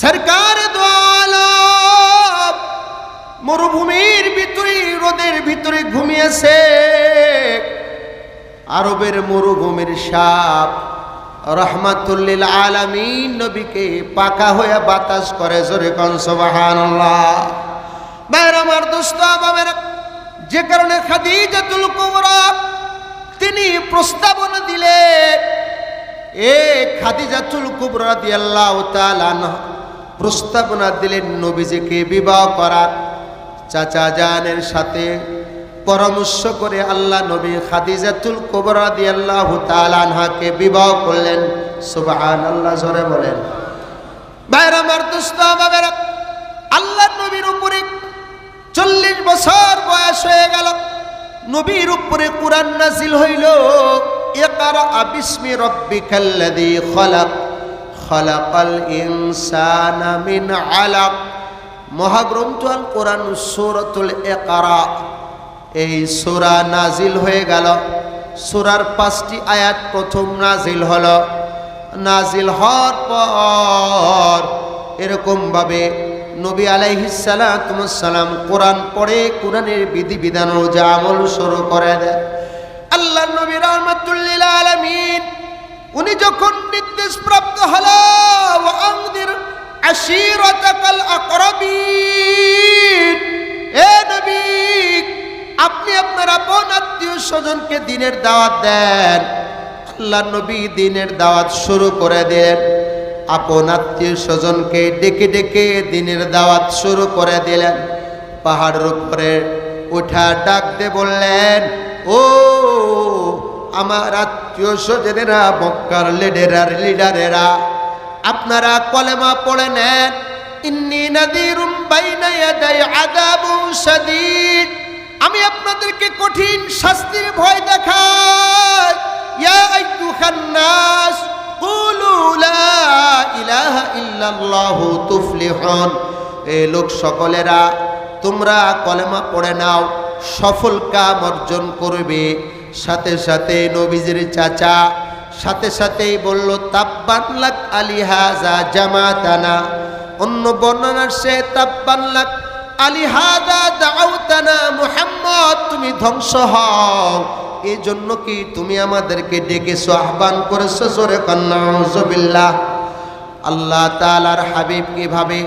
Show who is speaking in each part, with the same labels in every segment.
Speaker 1: সরকার মরুভূমির ভিতরে, রোদের ভিতরে ঘুমিয়েছে। আরবের মরুভূমির সাপ রহমাতুল্লিল আলামিন নবীকে পাকা হয়ে বাতাস করে, জোরে কন সুবহানাল্লাহ। বাইর আমার বাবের যে কারণে খাদিজাতুল কুবরা তিনি প্রস্তাবনা দিলেন, এ খাদিজাতুল কুবরা রাদিয়াল্লাহু তাআলা প্রস্তাবনা দিলেন নবীজিকে বিবাহ করার। চাচা জানের সাথে পরামর্শ করে আল্লাহ নবী খাদিজাতুল কুবরা রাদিয়াল্লাহু তাআলা আনহাকে বিবাহ করলেন। সুবহানাল্লাহ, জোরে বলেন। বাইরে আমার দোস্ত বাবেরা আল্লাহ নবীর উপরে চল্লিশ বছর বয়স হয়ে গেল। নবীর উপরে কোরআন নাজিল হইল। ইকরা বিসমি রব্বিকাল্লাযী খলাক। খলাকাল ইনসানা মিন আলাক। মহাগ্রন্থ আল কোরআন সূরাতুল ইকরা। এই সূরা নাজিল হয়ে গেল। সূরার পাঁচটি আয়াত প্রথম নাজিল হলো। নাজিল হওয়ার পর এরকম ভাবে নবী আলাইহিসালাম কোরআন পড়ে, কোরআনের বিধি বিধান যা আমল শুরু করে দেয়। উনি যখন নির্দেশ প্রাপ্ত হলো এ নবী, আপনি আপনার আপন আত্মীয় স্বজনকে দিনের দাওয়াত দেন। আল্লাহ নবী দিনের দাওয়াত শুরু করে দেন। আপন আত্মীয় স্বজনকে ডেকে ডেকে দিনের দাওয়াত শুরু করে দিলেন। পাহাড়ের উপরে উঠা ডাক দে বললেন, ও আমার আত্মীয় স্বজনেরা মক্কার লিডার লিডারেরা আপনারা কলেমা পড়ে নেন। ইন্নি আমি আপনাদেরকে কঠিন শাস্তির ভয় দেখাই। এ লোক সকলেরা, তোমরা কলেমা পড়ে নাও, সফল কাম অর্জন করবে। সাথে সাথে নবীজির চাচা সাথে সাথেই বলল, তাব্বান লাক আলিহাজা জামাতানা। অন্য বর্ণনার সে, তাব্বান লাক আলিহাদা দাউতানা মুহাম্মদ, তুমি ধ্বংস হও। এই জন্য কি তুমি আমাদেরকে ডেকেছো, আহ্বান করেছ জোরে কন্যা আল্লাহ তালার হাবিব কীভাবে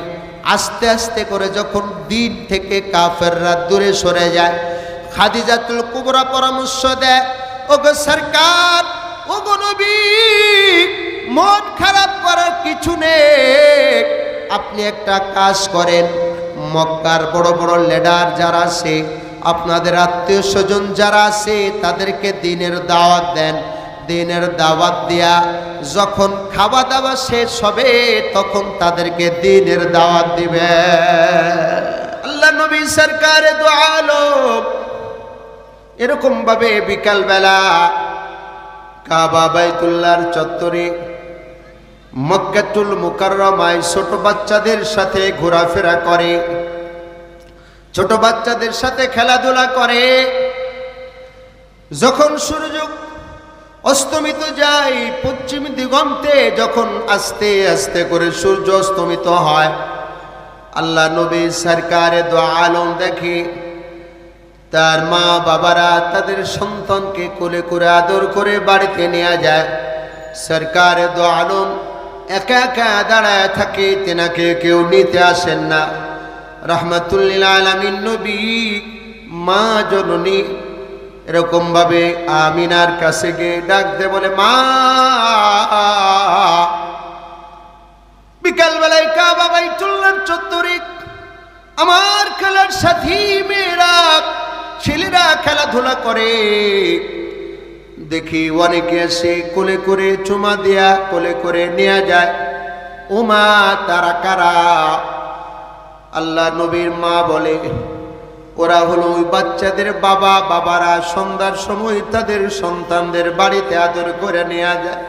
Speaker 1: আস্তে আস্তে করে যখন দিন থেকে কাফেররা দূরে সরে যায় খাদিজাতুল কুবরা পরামর্শ দেয়, ওগো সরকার, ওগো নবী, মন খারাপ করার কিছু নেই। আপনি একটা কাজ করেন, মক্কার বড় বড় লিডার যারা আছে, আপনাদের আত্মীয় স্বজন যারা আছে, তাদেরকে দিনের দাওয়াত দেন। দিনের দাওয়াত দেয়া যখন খাওয়া দাওয়া শেষ হবে, তখন তাদেরকে দিনের দাওয়াত দিবে আল্লাহ নবী সরকারে দো আলম এরকম ভাবে বিকালবেলা কাবা বাইতুল্লাহর চত্বরে মক্কাতুল মুকাররমায় ছোট বাচ্চাদের সাথে ঘোরাফেরা করে, ছোট বাচ্চাদের সাথে খেলাধুলা করে। যখন সূর্য অস্তমিত যায়, পশ্চিম দিগন্তে যখন আস্তে আস্তে করে সূর্য অস্তমিত হয়, আল্লাহ নবী সরকারে দো আলম দেখে তার মা বাবারা তাদের সন্তানকে কোলে করে আদর করে বাড়িতে নেওয়া যায়। সরকারে দো আলম একা একা দাঁড়ায় থাকে, তেনাকে কেউ নিতে আসেন না। রহমতুল্লিল নবী, মা জননী এরকম ভাবে আমিনার কাছে গিয়ে ডাক দে বলে, মা, বিকালবেলায় কা বাবাই চললাম চত্বরে আমার খেলার সাথী মেয়েরা ছেলেরা খেলাধুলা করে। দেখি অনেকে এসে কোলে করে চুমা দেয়া, কোলে করে নেওয়া যায়। উমা তারা কারা? আল্লাহ নবীর মা বলে, ওরা হলো ওই বাচ্চাদের বাবা, বাবারা সন্ধ্যার সময় তাদের সন্তানদের বাড়িতে আদর করে নেওয়া যায়।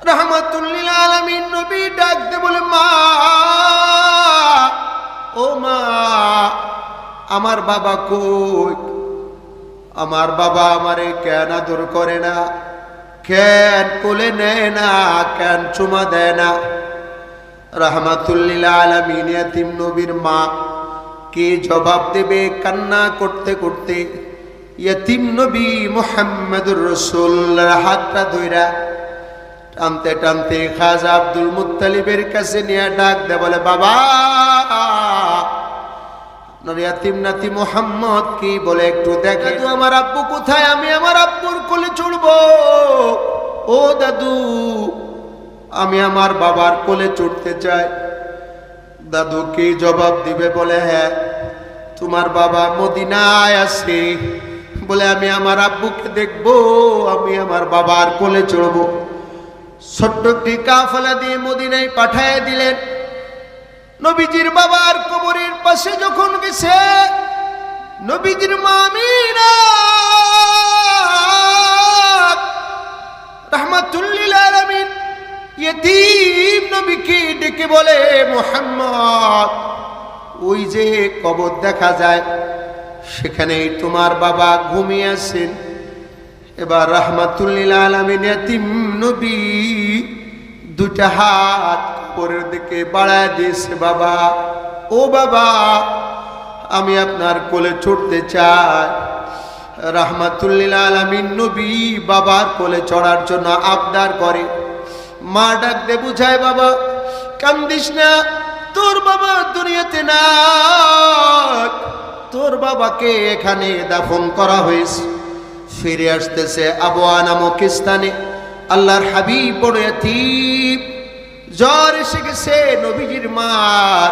Speaker 1: রহমতুল্লিল আলমিন নবী ডাকতে বলে, মা, ও মা আমার বাবা কই? আমার বাবা আমারে কেন আদর করে না। কেন কোলে নেয় না, কেন চুমা দেয় না। রাহমাতুল্লিল আলামিন ইয়াতিম নবীর মা কে জবাব দেবে কান্না করতে করতে? ইয়াতিম নবী মুহাম্মদুর রাসূলুল্লাহর হাতটা ধইরা টানতে টানতে খাজা আব্দুল মুত্তালিবের কাছে নিয়ে ডাক দে বলে, বাবা মোহাম্মদ কি বলে একটু আমার আব্বু কোথায়? আমি আমার আব্বুর কোলে ও দাদু, আমি আমার বাবার কোলে চড়তে চাই। দাদু কি জবাব দিবে? বলে হ্যাঁ তোমার বাবা মদিনায় আছে। বলে, আমি আমার আব্বুকে দেখব, আমি আমার বাবার কোলে চড়বো। ছোট্ট একটি কাফলা দিয়ে মদিনায় পাঠায় দিলেন। নবীজির বাবার কবরের পাশে যখন গেছে, নবীজির মামিনা নবীকে ডেকে বলে, মোহাম্মদ, ওই যে কবর দেখা যায়, সেখানেই তোমার বাবা ঘুমিয়ে আছেন। এবার রহমাতুল্লিল আলমিন নবী দুটা হাত উপরের দিকে বাড়ায় দিয়েছে বাবা। ও বাবা, আমি আপনার কোলে চড়তে চাই। রহমাতুল্লিল আলমিন নবী বাবার কোলে চড়ার জন্য আবদার করে। মা ডাক দে বুঝায়, বাবা, কান্দিস না, তোর বাবা দুনিয়াতে না তোর বাবাকে এখানে দাফন করা হয়েছে। ফিরে আসতেছে আবুয়া নামক স্থানে। আল্লাহর হাবিব বড় এতিম জ্বর এসে গেছে, নবীজির মার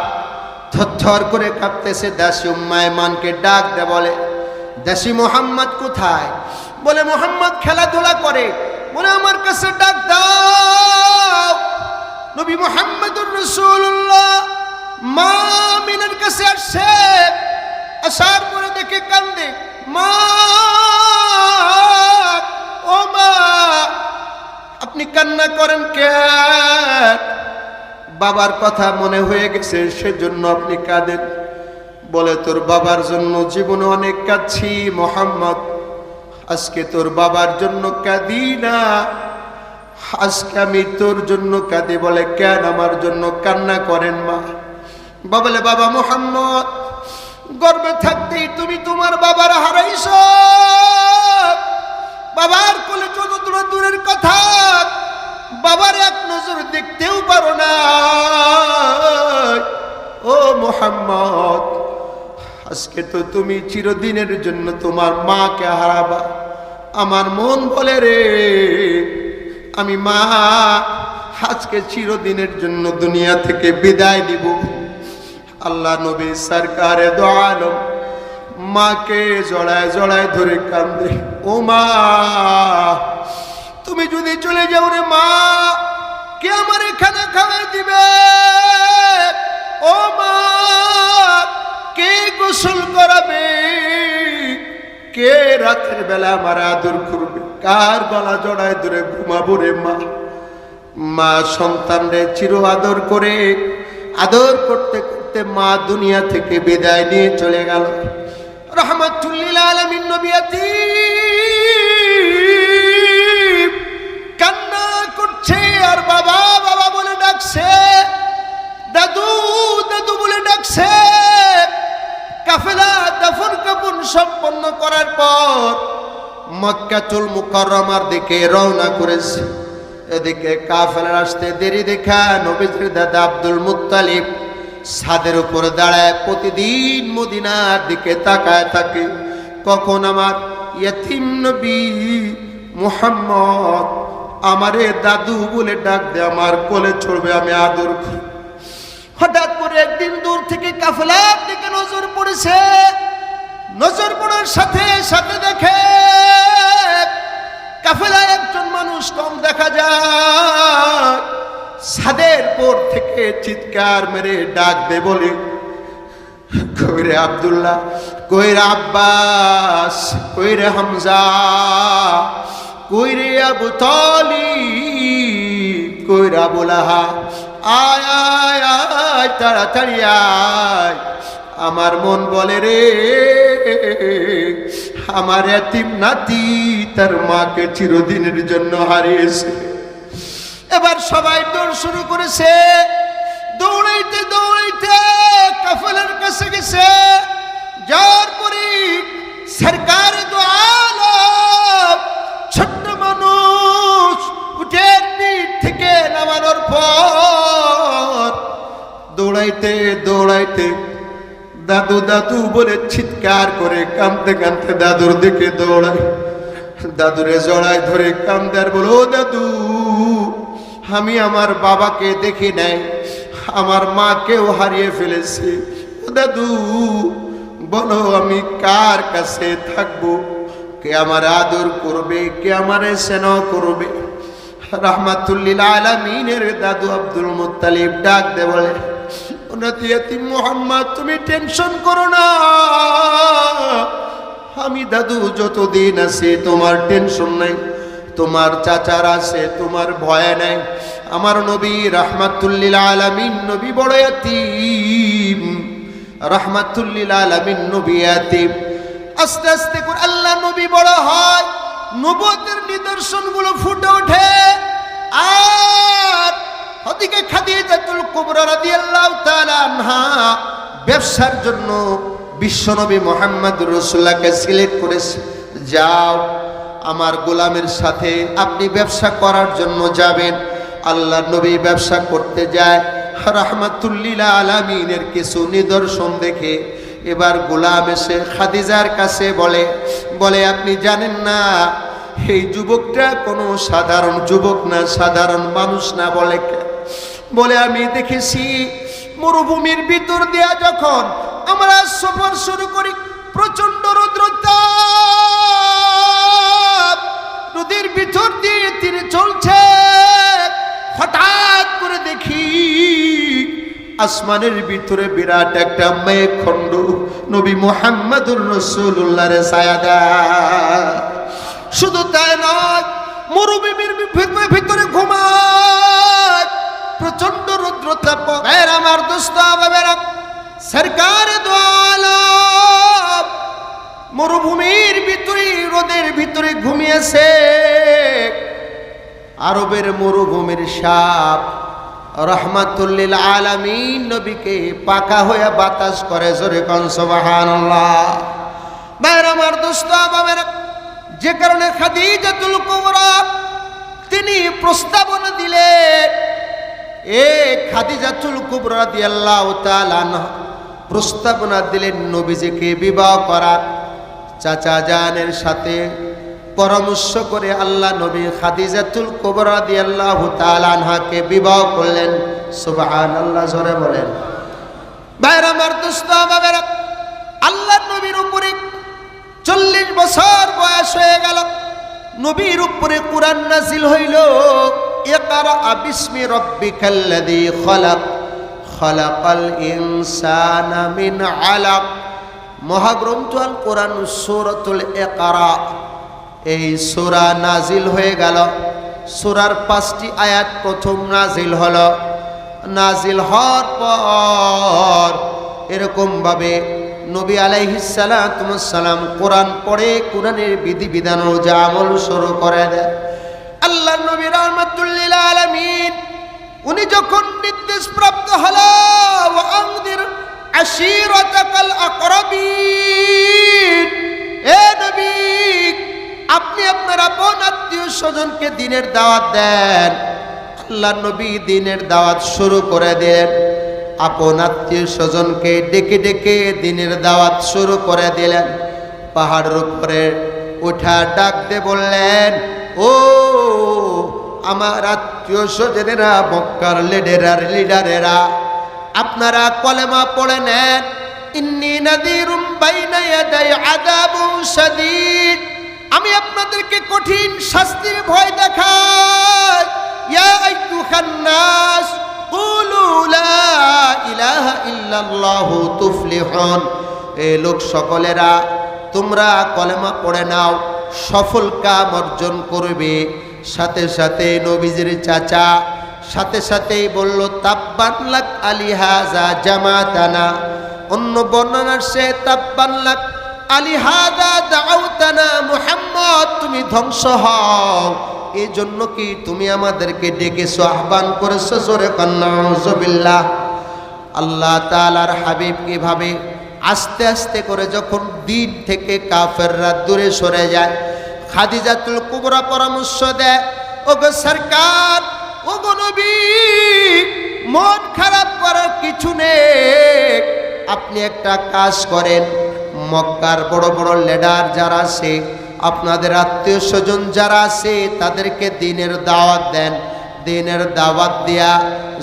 Speaker 1: থরথর করে কাঁপতেছে, দাসী উম্মায় মানকে ডাক দে বলে, দাসী মোহাম্মদ কোথায়? বলে, মোহাম্মদ খেলাধুলা করে। বলে, আমার কাছে ডাক দাও। নবী মোহাম্মদুর রসুল্লাহ মা মিনার কাছে আসছে। আসার পরে দেখে কান্দে, মা, ও মা। আপনি কান্না করেন কে? বাবার কথা মনে হয়ে গেছে, সেজন্য আপনি কাঁদেন। বলে, তোর বাবার জন্য জীবনে অনেক কাঁদছি, মোহাম্মদ। আজকে তোর বাবার জন্য কাঁদি না। আজকে আমি তোর জন্য কাঁদি। বলে, কেন আমার জন্য কান্না করেন মা? বলে, বাবা মোহাম্মদ, গর্বে থাকতেই তুমি তোমার বাবার হারাইছ। আজকে তো তুমি চিরদিনের জন্য তোমার মাকে হারাবা। আমার মন বলে রে, আমি মা, আজকে চিরদিনের জন্য দুনিয়া থেকে বিদায় দিব আল্লাহ নবী সরকারে দোয়ালম মাকে জড়ায় জড়ায় ধরে কান্দে, ও মা, তুমি যদি চলে যাও রে মা, কে আমার এখানে খাবার দিবে? ও মা কে গোসল করাবে? কে রাতের বেলা আমার আদর করবে? কার গলা জড়ায় ধরে ঘুমাবো রে মা? মা সন্তানরে চির আদর করে, আদর করতে করতে মা দুনিয়া থেকে বিদায় নিয়ে চলে গেল। রহমতুল্লিল আলমিন নবিয়াতি কান্না করছে আর বাবা বাবা বলে ডাকছে। দাদু দাদু বলে ডাকছে। কাফেলা দাফন কাপন সম্পন্ন করার পর মক্কাতুল মুকাররমার দিকে রওনা করেছে। এদিকে কাফেলার আসতে দেরি দেখা নবীজির দাদা আব্দুল মুত্তালিব ছাদের উপর দাঁড়ায় প্রতিদিন মদিনার দিকে তাকায় থাকে। কখন আমার ইয়তিম নবী মুহাম্মদ আমারে দাদু বলে ডাক দে আমার কোলে চড়বে, আমি আদর হঠাৎ করে একদিন দূর থেকে কাফেলার দিকে নজর পড়েছে। নজর পড়ার সাথে সাথে দেখে কাফেলায় একজন মানুষ কম দেখা যায়। ছাদের পর থেকে চিৎকার মেরে ডাক দে বলে, কইরে আব্দুল্লাহ, কইরে আব্বাস, কইরে হামজা, কইরে আবু তলি কইরা বলাহা আয় আয় আয়, তাড়াতাড়ি আয়। আমার মন বলে রে, আমার এতিম নাতি তার মাকে চিরদিনের জন্য হারিয়েছে। এবার সবাই দৌড় শুরু করেছে। দৌড়াইতে দৌড়াইতে কাফেলের কাছে গেছে। যার পরে সরকার ছোট্ট মানুষ উঠে থেকে নামানোর পর দাদু দাদু বলে চিৎকার করে কাঁদতে কাঁদতে দাদুর দিকে দৌড়ায়। দাদুরে জড়ায় ধরে কান্দার বলো, "ও দাদু, আমি আমার বাবাকে দেখি নাই, আমার মাকেও হারিয়ে ফেলেছি। দাদু, বলো আমি কার কাছে থাকব? কে আমার আদর করবে, কে আমার সেন করবে? রহমাতুল্লিল আলমিনের দাদু আব্দুল মুত্তালিব ডাক দে বলে উন্নতি মোহাম্মদ, তুমি টেনশন করো না। আমি দাদু যতদিন আছে, তোমার টেনশন নাই, তোমার চাচার আছে, তোমার ভয় নাই। আমার নবী রহমাতুল্লিল আলামিন, নবী বড় ইয়াতিম রহমাতুল্লিল আলামিন, নবী ইয়াতিম আস্তে আস্তে করে আল্লাহ নবী বড় হয় নবতের নিদর্শনগুলো ফুটে ওঠে। আর ওদিকে খাদিজাতুল কুবরা রাদিয়াল্লাহু তাআলা আনহা ব্যবসার জন্য বিশ্বনবী মোহাম্মদ রসুল্লাহকে সিলেক্ট করেছে। যাও, আমার গোলামের সাথে আপনি ব্যবসা করার জন্য যাবেন। আল্লাহ নবী ব্যবসা করতে যায়। রাহমাতুল্লিল আলামিনের কিছু নিদর্শন দেখে এবার গোলাম এসে খাদিজার কাছে বলে বলে, আপনি জানেন না, এই যুবকটা কোনো সাধারণ যুবক না, সাধারণ মানুষ না বলে? বলে আমি দেখেছি, মরুভূমির ভিতর দিয়া যখন আমরা সফর শুরু করি প্রচণ্ড রুদ্রতাপ নদীর ভিতর দিয়ে তিনি চলছে। হঠাৎ করে দেখি, আসমানের ভিতরে বিরাট একটা মেঘ খণ্ড নবী মোহাম্মদুর রসুল্লাহ সায়াদা শুধু তাই নয়, মরুভূমির ভিতরে- ভিতরে প্রচণ্ড রুদ্রতাপ। এর আমার দোস্ত বাবেরা সরকার মরুভূমির ভিতরে রোদের ভিতরে ঘুমিয়েছে। আরবের মরুভূমির সাপ রহমাতুল্লিল আলামিন নবীকে পাকা হয়ে বাতাস করে জোরে কন, সুবহানাল্লাহ। বাইর আমার দোস্ত যে কারণে খাদিজাতুল কুবরা তিনি প্রস্তাবনা দিলেন এ খাদিজাতুল কুবরা রাদিয়াল্লাহু তাআলা আনহা প্রস্তাবনা দিলেন নবীজিকে বিবাহ করার। চাচা জানের সাথে পরামর্শ করে আল্লাহ নবী খাদিজাতুল কুবরা রাদিয়াল্লাহু তাআলা আনহাকে বিবাহ করলেন। সুবহানাল্লাহ, জোরে বলেন। ভাইরা আমার দোস্ত বাবেরা, আল্লাহ নবীর উপরে চল্লিশ বছর বয়স হয়ে গেল। নবীর উপরে কোরআন নাজিল হইল। মহাগ্রন্থ আল কোরআন সূরাতুল ইকরা। এই সূরা নাজিল হয়ে গেল। সূরার পাঁচটি আয়াত প্রথম নাজিল হলো। নাজিল হওয়ার পর এরকম ভাবে নবী আলাইহিসালাম কোরআন পড়ে, কোরআনের বিধিবিধান যা আমল শুরু করে দেয়। উনি যখন নির্দেশ প্রাপ্ত হলো এ আপনি আপনার আপন আত্মীয় স্বজনকে দিনের দাওয়াত দেন। আল্লাহ নবী দিনের দাওয়াত শুরু করে দেন আপন আত্মীয় স্বজনকে ডেকে ডেকে দিনের দাওয়াত শুরু করে দিলেন। পাহাড়ের উপরে উঠা ডাক দে বললেন, ও আমার আত্মীয় স্বজনেরা, মক্কার লিডার, লিডারেরা, আপনারা কলেমা পড়ে নেন। ইন্নি আমি আপনাদেরকে কঠিন শাস্তির ভয় দেখাই। ইয়া এ লোক সকলেরা, তোমরা কলেমা পড়ে নাও, সফল কাম অর্জন করবে। সাথে সাথে নবীজির চাচা, সাথে সাথেই বলল, তাব্বান লাক আলী হাজা জামাতানা। অন্য বর্ণনার সে তাব্বান লাক আলী হাজা দাউতানা মুহাম্মদ, তুমি ধ্বংস হও। এই জন্য কি তুমি আমাদেরকে ডেকেছো, আহ্বান করেছ? জোরে কন্যা আল্লাহ তালার হাবিব কীভাবে আস্তে আস্তে করে যখন দিন থেকে কাফেররা দূরে সরে যায় খাদিজাতুল কুবরা পরামর্শ দেয়, ওগো সরকার, ওগো নবী, মন খারাপ করার কিছু নেই। আপনি একটা কাজ করেন, মক্কার বড় বড় লিডার যারা আছে, আপনাদের আত্মীয় স্বজন যারা আছে, তাদেরকে দিনের দাওয়াত দেন। দিনের দাওয়াত দেয়া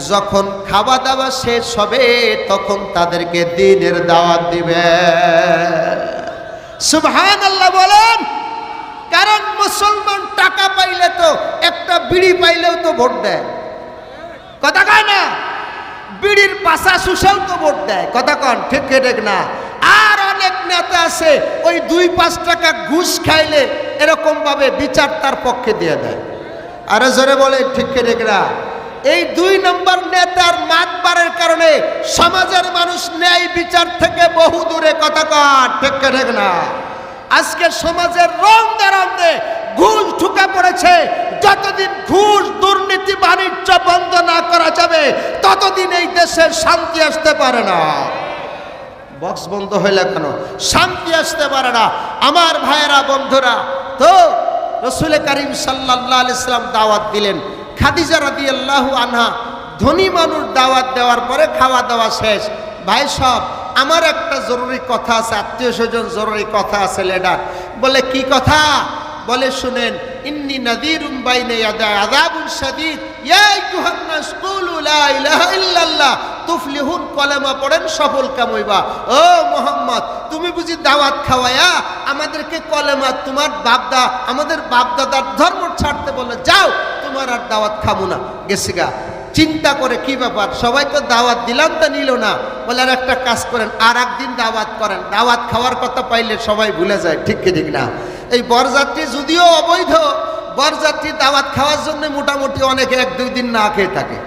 Speaker 1: যখন খাওয়া দাওয়া শেষ হবে, তখন তাদেরকে দিনের দাওয়াত দিবে সুবহান আল্লাহ বলেন কারণ মুসলমান টাকা পাইলে তো, একটা বিড়ি পাইলেও তো ভোট দেয়। কথা কয় না? বিড়ির পাশা শুষেও তো ভোট দেয়। কথা কন, ঠিক ঠিক না? আর অনেক নেতা আছে, ওই দুই পাঁচ টাকা ঘুষ খাইলে এরকম ভাবে বিচার তার পক্ষে দিয়ে দেয়। আরও জোরে বলে ঠিক ঠিক না? এই দুই নম্বর নেতার মাতবারের কারণে সমাজের মানুষ ন্যায় বিচার থেকে বহু দূরে কথা কন, ঠিক ঠিক না? আজকে সমাজের রং রঙে ঘুষ ঢুকে পড়েছে। যতদিন ঘুষ দুর্নীতি বাণিজ্য বন্ধ না করা যাবে, ততদিন এই দেশের শান্তি আসতে পারে না। বক্স বন্ধ হইলে কেন? শান্তি আসতে পারে না। আমার ভাইয়েরা, বন্ধুরা, তো রসুল করিম সাল্লাহ ইসলাম দাওয়াত দিলেন। খাদিজা রাদি আল্লাহ আনহা, ধনী মানুষ দাওয়াত দেওয়ার পরে খাওয়া দাওয়া শেষ। ভাই সব আমার একটা জরুরি কথা আছে, আত্মীয় স্বজন জরুরি কথা আছে লেডার বলে, কি কথা? বলে, শুনেন, ইন্নি নাদিরুম বাইনে ইয়াদা, আযাবুন শাদীদ। ইয়া আইয়ুহান নাস কুলু লা ইলাহা ইল্লাল্লাহ। তুফলিহুন কলেমা পড়েন, সফল কামইবা। ও মোহাম্মদ, তুমি বুঝি দাওয়াত খাওয়ায়া আমাদেরকে কলেমা, তোমার বাপদা, আমাদের বাপদাদার ধর্ম ছাড়তে বলে, যাও, তোমার আর দাওয়াত খাব না। গেছে গা। চিন্তা করে কি ব্যাপার? সবাই তো দাওয়াত দিলাম তা নিল না। বলে, আর একটা কাজ করেন আর একদিন দাওয়াত করেন। দাওয়াত খাওয়ার কথা পাইলে সবাই ভুলে যায়, ঠিক কি ঠিক না? এই বরযাত্রী যদিও অবৈধ, বরযাত্রী দাওয়াত খাওয়ার জন্য মোটামুটি অনেকে এক দুই দিন না খেয়ে থাকে।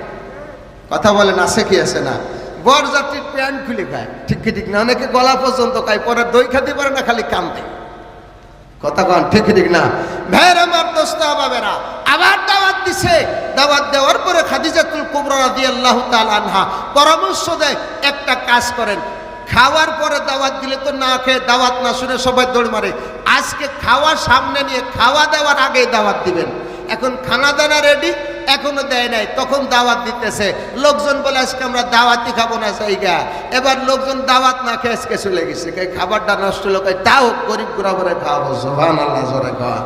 Speaker 1: কথা বলেন, আছে কি আছে না? বরযাত্রীর প্যান্ট খুলে খায়, ঠিক কি ঠিক না? অনেকে গলা পর্যন্ত খায়, পরে দই খাতে পারে না, খালি কান্দে। কথা কন, ঠিক ঠিক না। ভাইয়ের আমার দোস্ত বাবেরা, আবার দাওয়াত দিছে। দাওয়াত দেওয়ার পরে খাদিজাতুল কুবরা রাদিয়াল্লাহু তাআলা আনহা পরামর্শ দেয়, একটা কাজ করেন। খাওয়ার পরে দাওয়াত দিলে তো না খেয়ে দাওয়াত না শুনে সবাই দৌড় মারে। আজকে খাওয়া সামনে নিয়ে খাওয়া দেওয়ার আগে দাওয়াত দিবেন। এখন খানা দানা রেডি এখনও দেয় নাই, তখন দাওয়াত দিতেছে। লোকজন বলে, আজকে আমরা দাওয়াতই খাব না জায়গা। এবার লোকজন দাওয়াত না খেয়ে আজকে চলে গেছে। খাবারটা নষ্ট লোক তাও গরিব গুড়া করে খাওয়াবো সোহান আল্লাহ জোরে খাওয়া।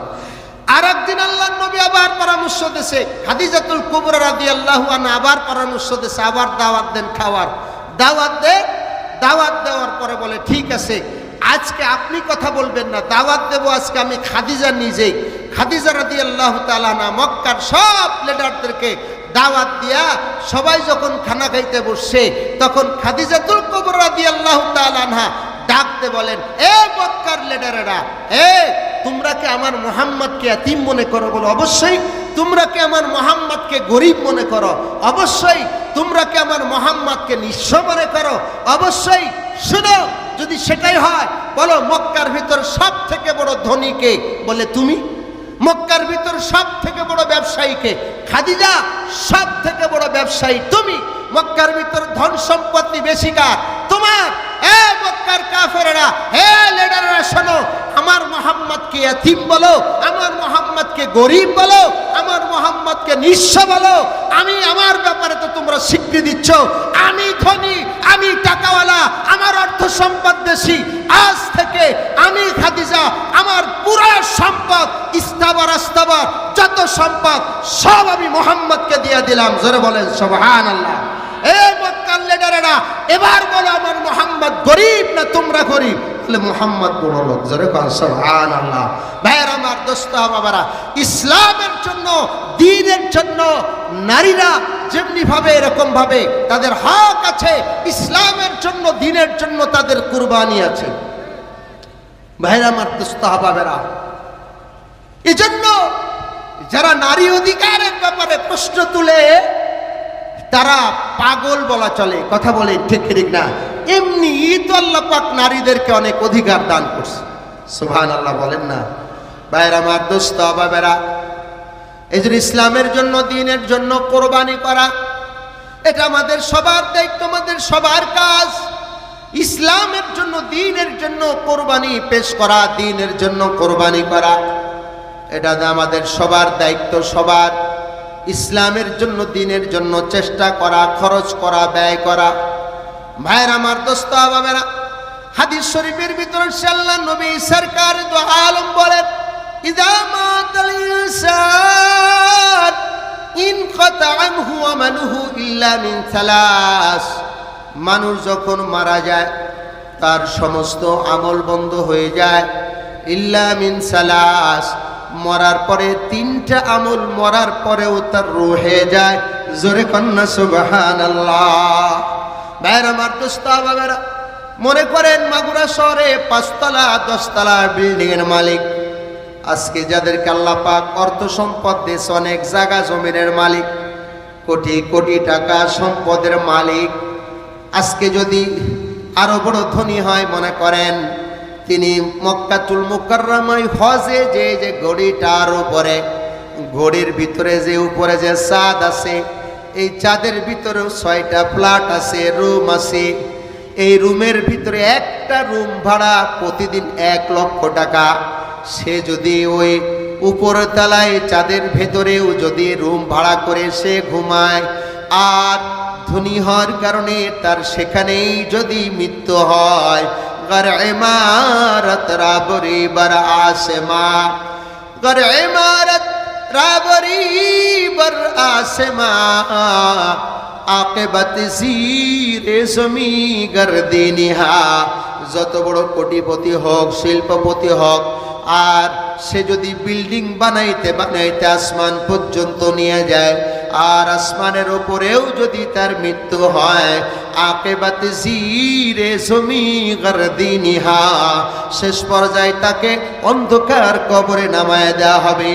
Speaker 1: আর একদিন আল্লাহ নবী আবার পরামর্শ দিছে হাদিজাতুল কুবরা রাদি আল্লাহ আবার পরামর্শ দিছে, আবার দাওয়াত দেন খাওয়ার। দাওয়াত দেন, দাওয়াত দেওয়ার পরে বলে, ঠিক আছে আজকে আপনি কথা বলবেন না, দাওয়াত দেবো আজকে আমি খাদিজা নিজেই। খাদিজা রাদি আল্লাহ তালানা মক্কার সব লিডারদেরকে দাওয়াত দিয়া সবাই যখন খানা খাইতে বসছে, তখন খাদিজাতুল কবর রাদি আল্লাহ তালানহা ডাকতে বলেন, এ মক্কার লিডারেরা এ, তোমরা কি আমার মোহাম্মদকে এতিম মনে করো বলো? অবশ্যই, তোমরা কি আমার মোহাম্মদকে গরিব মনে করো? অবশ্যই, তোমরা কি আমার মোহাম্মদকে নিঃস্ব মনে করো? অবশ্যই, শুনো যদি সেটাই হয়, বলো মক্কার ভিতর সব থেকে বড় ধনীকে বলে তুমি। মক্কার ভিতর সব থেকে বড় ব্যবসায়ীকে খাদিজা সব থেকে বড় ব্যবসায়ী তুমি। মক্কার ভিতর ধন সম্পত্তি বেশি কার? তোমার। এ মক্কার কাফেরেরা হে লিডাররা, শোনো, আমার মোহাম্মদকে এতিম বলো, আমার মোহাম্মদকে গরিব বলো মোহাম্মদকে নিঃস্ব বলো, আমি আমার ব্যাপারে তো তোমরা স্বীকৃতি দিচ্ছ। আমি ধনী, আমি টাকাওয়ালা, আমার অর্থ সম্পদ বেশি। আজ থেকে আমি খাদিজা, আমার পুরো সম্পদ, ইস্তাবার, আস্তাবার, যত সম্পদ, সব আমি মোহাম্মদকে দিয়ে দিলাম। জোরে বলেন সবহান আল্লাহ এবার বলো আমার মোহাম্মদ গরিব না তোমরা গরিব? বলে মোহাম্মদ বড় লোক, জোরে কন সবহান আল্লাহ ভাইয়ের, আমার দোস্ত বাবারা, ইসলামের জন্য দিনের জন্য নারীরা যেমনি ভাবে এরকম ভাবে তাদের হক আছে, ইসলামের জন্য, দিনের জন্য তাদের কুরবানি আছে। ভাইরা, আমার দোস্ত বাবেরা এই জন্য যারা নারী অধিকারের ব্যাপারে প্রশ্ন তুলে, তারা পাগল বলা চলে, কথা বলে ঠিক ঠিক না। এমনি ঈদ আল্লাহ পাক নারীদেরকে অনেক অধিকার দান করছে। সুভান আল্লাহ বলেন না। ভাইয়ের আমার দোস্ত বাবেরা এই জন্য ইসলামের জন্য, দিনের জন্য কোরবানি করা, এটা আমাদের সবার দায়িত্ব, আমাদের সবার কাজ। ইসলামের জন্য, দিনের জন্য কোরবানি পেশ করা, দিনের জন্য কোরবানি করা, এটা আমাদের সবার দায়িত্ব, সবার। ইসলামের জন্য, দিনের জন্য চেষ্টা করা, খরচ করা, ব্যয় করা। ভাইয়ের, আমার দোস্ত বাবেরা হাদিস শরীফের ভিতরে সে আল্লাহ নবী সরকার দো আলম বলেন মিন মানুষ যখন মারা যায়, তার সমস্ত আমল বন্ধ হয়ে যায়। ইল্লা মিন সালাস। মরার পরে তিনটা আমল মরার পরেও তার রুহে যায়। জোরে কন্যা, সুবহানাল্লাহ। ভাইয়ের, আমার মনে করেন মাগুরা শহরে পাঁচতলা, দশতলা বিল্ডিং এর মালিক। আজকে যাদেরকে আল্লাহ পাক অর্থ সম্পদ দেশ অনেক জায়গা জমিনের মালিক, কোটি কোটি টাকা সম্পদের মালিক, আজকে যদি আরও বড় ধনী হয় মনে করেন, তিনি মক্কাতুল মুকাররমায় হজে যে যে ঘড়িটার উপরে ঘড়ির ভিতরে যে উপরে যে চাঁদ আছে, এই চাঁদের ভিতরেও ছয়টা ফ্ল্যাট আছে, রুম আছে, এই রুমের ভিতরে একটা রুম ভাড়া প্রতিদিন এক লক্ষ টাকা। সে যদি ওই উপর তলায় চাঁদের ভেতরেও যদি রুম ভাড়া করে সে ঘুমায়, আর ধনী হওয়ার কারণে তার সেখানেই যদি মৃত্যু হয় যত বড় কোটিপতি হোক, শিল্পপতি হোক আর সে যদি বিল্ডিং বানাইতে বানাইতে আসমান পর্যন্ত নিয়ে যায়, আর আসমানের ওপরেও যদি তার মৃত্যু হয়, আকেবাতে জিরে জমি নিহা শেষ পর্যায়ে তাকে অন্ধকার কবরে নামায় দেওয়া হবে।